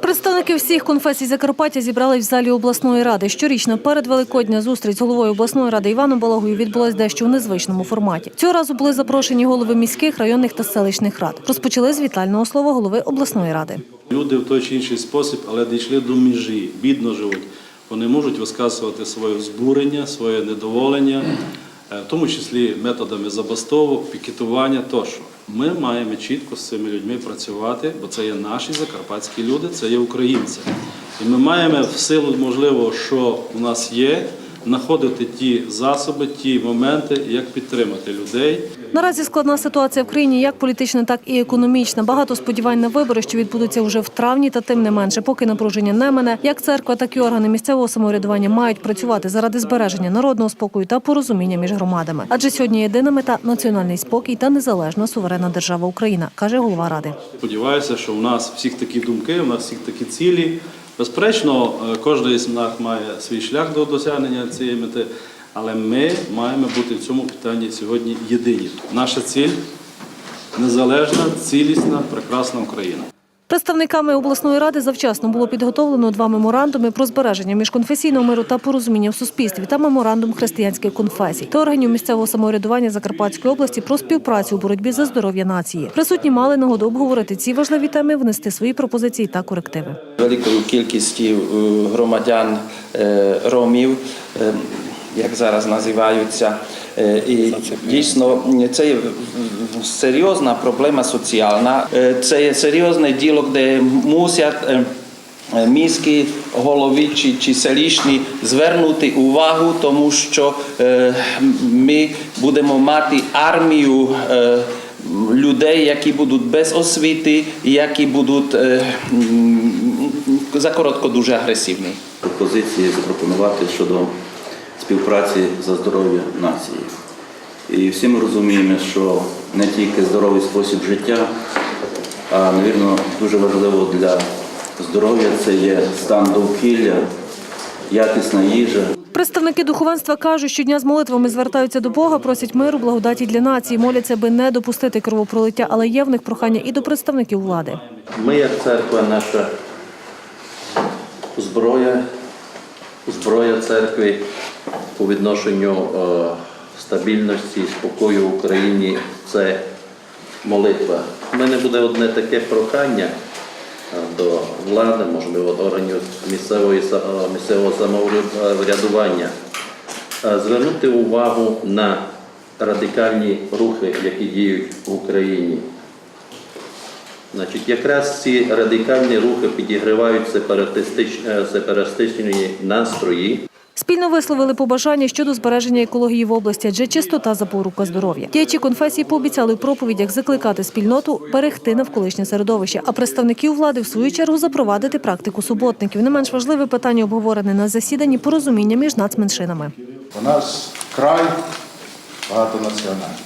Представники всіх конфесій Закарпаття зібрались в залі обласної ради. Щорічна передвеликодня зустріч з головою обласної ради Іваном Балагою відбулась дещо у незвичному форматі. Цього разу були запрошені голови міських, районних та селищних рад. Розпочали з вітального слова голови обласної ради. Люди в той чи інший спосіб, але дійшли до межі, бідно живуть. Вони можуть висказувати своє збурення, своє недоволення, е, в тому числі методами забастовок, пікетування тощо. Ми маємо чітко з цими людьми працювати, бо це є наші закарпатські люди, це є українці. І ми маємо в силу можливо, що у нас є, знаходити ті засоби, ті моменти, як підтримати людей. Наразі складна ситуація в країні, як політична, так і економічна. Багато сподівань на вибори, що відбудуться вже в травні, та тим не менше, поки напруження не мене, як церква, так і органи місцевого самоврядування мають працювати заради збереження народного спокою та порозуміння між громадами. Адже сьогодні єдина мета національний спокій та незалежна суверенна держава Україна, каже голова ради. Сподіваюся, що у нас всіх такі думки, у нас всіх такі цілі. Безперечно, е, кожен з нас має свій шлях до досягнення цієї мети, але ми маємо бути в цьому питанні сьогодні єдині. Наша ціль незалежна, цілісна, прекрасна Україна. Представниками обласної ради завчасно було підготовлено два меморандуми про збереження міжконфесійного миру та порозуміння в суспільстві та меморандум християнських конфесій та органів місцевого самоврядування Закарпатської області про співпрацю у боротьбі за здоров'я нації. Присутні мали нагоду обговорити ці важливі теми, внести свої пропозиції та корективи. великою кількістю е, громадян е, ромів, е, як зараз називаються. Е, І дійсно це є серйозна проблема соціальна. Е, Це є серйозне діло, де мусять е, міські голови чи, чи селищні звернути увагу, тому що ми будемо мати армію. людей, які будуть без освіти, які будуть е, м, за коротко дуже агресивні. пропозиції запропонувати щодо співпраці за здоров'я нації. І всі ми розуміємо, що не тільки здоровий спосіб життя, а, навірно, дуже важливо для здоров'я це є стан довкілля, якісна їжа. Представники духовенства кажуть, що дня з молитвами звертаються до Бога, просять миру, благодаті для нації, моляться, аби не допустити кровопролиття, але є в них прохання і до представників влади. Ми, як церква, наша зброя, зброя церкви по відношенню е, стабільності і спокою в Україні це молитва. У мене буде одне таке прохання е, до влади, можливо, до органів місцевої, е, місцевого самоврядування, звернути увагу на радикальні рухи, які діють в Україні. Значить, якраз ці радикальні рухи підігривають сепаратистич- сепаратистичні настрої. Спільно висловили побажання щодо збереження екології в області, адже чистота запорука здоров'я. Діячі конфесії пообіцяли в проповідях закликати спільноту берегти навколишнє середовище, а представників влади в свою чергу запровадити практику суботників. Не менш важливе питання обговорене на засіданні порозуміння між нацменшинами. У нас край багатонаціональний.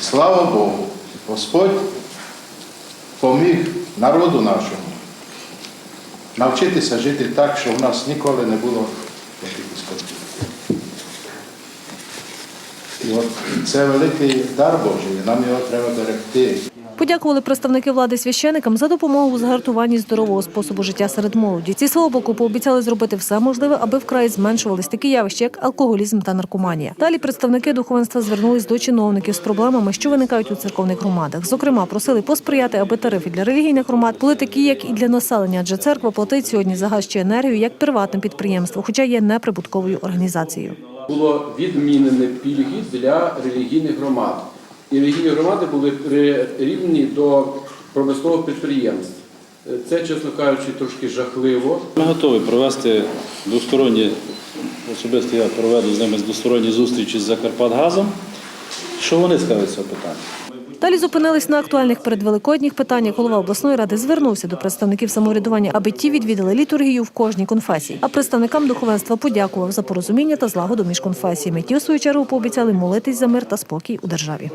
І слава Богу, Господь поміг народу нашому навчитися жити так, що в нас ніколи не було. І от це великий дар Божий, нам його треба берегти. Подякували представники влади священикам за допомогу у згартуванні здорового способу життя серед молоді. Ці свого боку пообіцяли зробити все можливе, аби вкрай зменшувались такі явища, як алкоголізм та наркоманія. Далі представники духовенства звернулись до чиновників з проблемами, що виникають у церковних громадах. Зокрема, просили посприяти, аби тарифи для релігійних громад були такі, як і для населення, адже церква платить сьогодні за чи енергію як приватне підприємство, хоча є неприбутковою організацією. було відмінені пільги для релігійних громад. І релігійні громади були рівні до промислових підприємств. Це, чесно кажучи, трошки жахливо. Ми готові провести двосторонні, особисто я проведу з ними двосторонні зустрічі з Закарпатгазом. Що вони скажуть з цього питання? Далі зупинились на актуальних передвеликодніх питаннях. Голова обласної ради звернувся до представників самоврядування, аби ті відвідали літургію в кожній конфесії. А представникам духовенства подякував за порозуміння та злагоду між конфесіями. Ті, у свою чергу, пообіцяли молитись за мир та спокій у державі.